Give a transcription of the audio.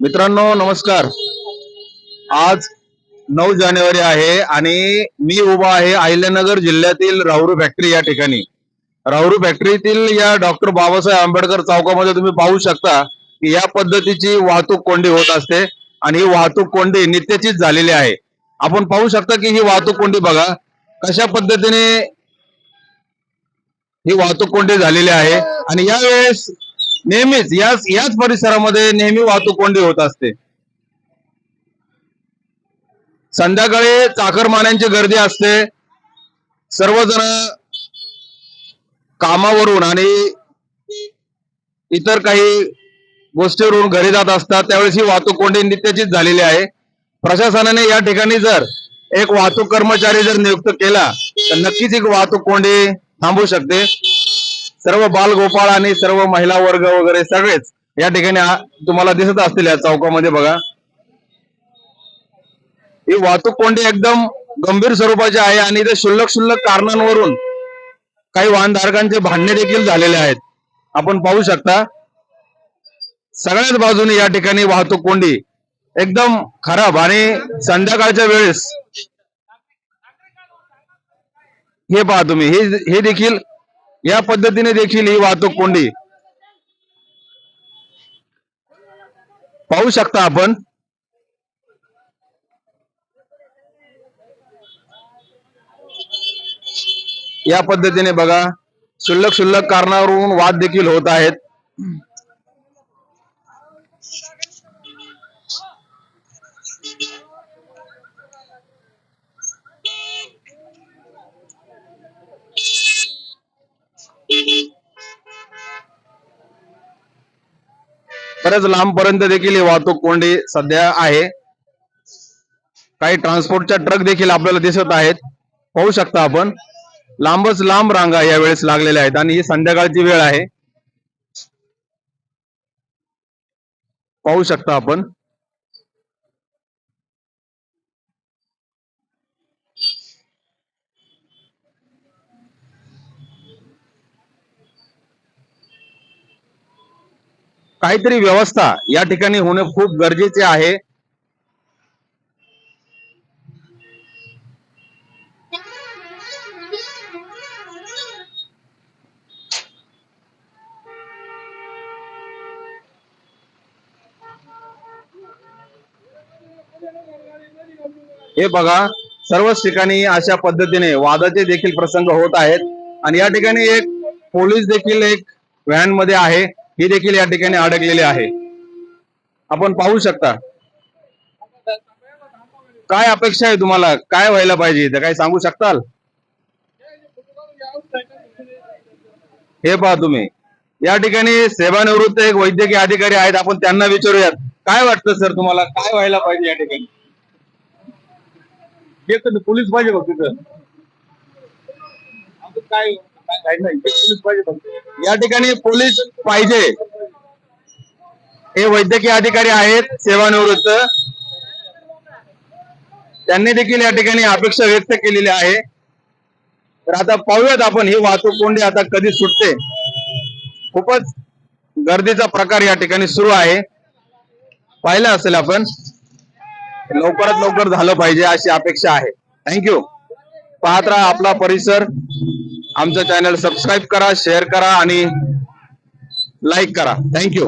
मित्रांनो नमस्कार. आज नऊ जानेवारी आहे आणि मी उभा आहे अहिल्यानगर जिल्ह्यातील राहुरू फॅक्टरी या ठिकाणी. राहुरू फॅक्टरीतील या डॉक्टर बाबासाहेब आंबेडकर चौकामध्ये तुम्ही पाहू शकता की या पद्धतीची वाहतूक कोंडी होत असते आणि ही वाहतूक कोंडी नित्याचीच झालेली आहे. आपण पाहू शकता की ही वाहतूक कोंडी बघा कशा पद्धतीने ही वाहतूक कोंडी झालेली आहे आणि यावेळेस नेहमीच याच याच परिसरामध्ये नेहमी वाहतूक कोंडी होत असते. संध्याकाळी चाकरमान्यांची गर्दी असते. सर्वजण कामावरून आणि इतर काही गोष्टीवरून घरी जात असतात. त्यावेळेस ही वाहतूक कोंडी नित्याचीच झालेली आहे. प्रशासनाने या ठिकाणी जर एक वाहतूक कर्मचारी जर नियुक्त केला तर नक्कीच एक वाहतूक कोंडी थांबू शकते. सर्व बालगोपाळ आणि सर्व महिला वर्ग वगैरे सगळेच या ठिकाणी तुम्हाला दिसत असतील या चौकामध्ये बघा. ही वाहतूक कोंडी एकदम गंभीर स्वरूपाची आहे आणि इथे शुल्लक शुल्लक कारणांवरून काही वाहनधारकांचे भांडणे देखील झालेले आहेत. आपण पाहू शकता सगळ्याच बाजूने या ठिकाणी वाहतूक कोंडी एकदम खराब आणि संध्याकाळच्या वेळेस हे पहा तुम्ही हे हे देखील या पद्धतीने देखील ही वाहतूक कोंडी. पाहू शकता आपण. या पद्धतीने बघा शुल्लक शुल्लक कारणावरून वाद देखील होत आहेत. बरेच लांबपर्यंत देखील ही वाहतूक कोंडी सध्या आहे. काही ट्रान्सपोर्टच्या ट्रक देखील आपल्याला दिसत आहेत. पाहू शकता आपण लांबच लांब रांगा यावेळेस लागलेल्या आहेत आणि ही संध्याकाळची वेळ आहे. पाहू शकता आपण. काहीतरी व्यवस्था या ठिकाणी होणे खूप गरजेचे आहे. हे बघा सर्वच ठिकाणी अशा पद्धतीने वादाचे देखील प्रसंग होत आहेत. आणि या ठिकाणी एक पोलीस देखील एक व्हॅनमध्ये आहे. ही देखील या ठिकाणी अडकलेली आहे. आपण पाहू शकता. काय अपेक्षा आहे तुम्हाला? काय व्हायला पाहिजे? इथं काय सांगू शकताल? हे पहा तुम्ही. या ठिकाणी सेवानिवृत्त एक वैद्यकीय अधिकारी आहेत. आपण त्यांना विचारूयात. काय वाटतं सर तुम्हाला? काय व्हायला पाहिजे या ठिकाणी? पोलीस पाहिजे बघ तिथं. काय? या ठिकाणी पोलीस पाहिजे. हे वैद्यकीय अधिकारी आहेत सेवानिवृत्त. त्यांनी देखील या ठिकाणी अपेक्षा व्यक्त केलेली आहे. तर आता पाहूयात आपण ही वाहतूक कोंडी आता कधी सुटते. खूपच गर्दीचा प्रकार या ठिकाणी सुरू आहे. पाहिलं असेल आपण लवकरात लवकर झालं पाहिजे अशी अपेक्षा आहे. थँक्यू पाहत राहा आपला परिसर. आमचं चॅनल सबस्क्राईब करा शेअर करा आणि लाईक करा. थँक्यू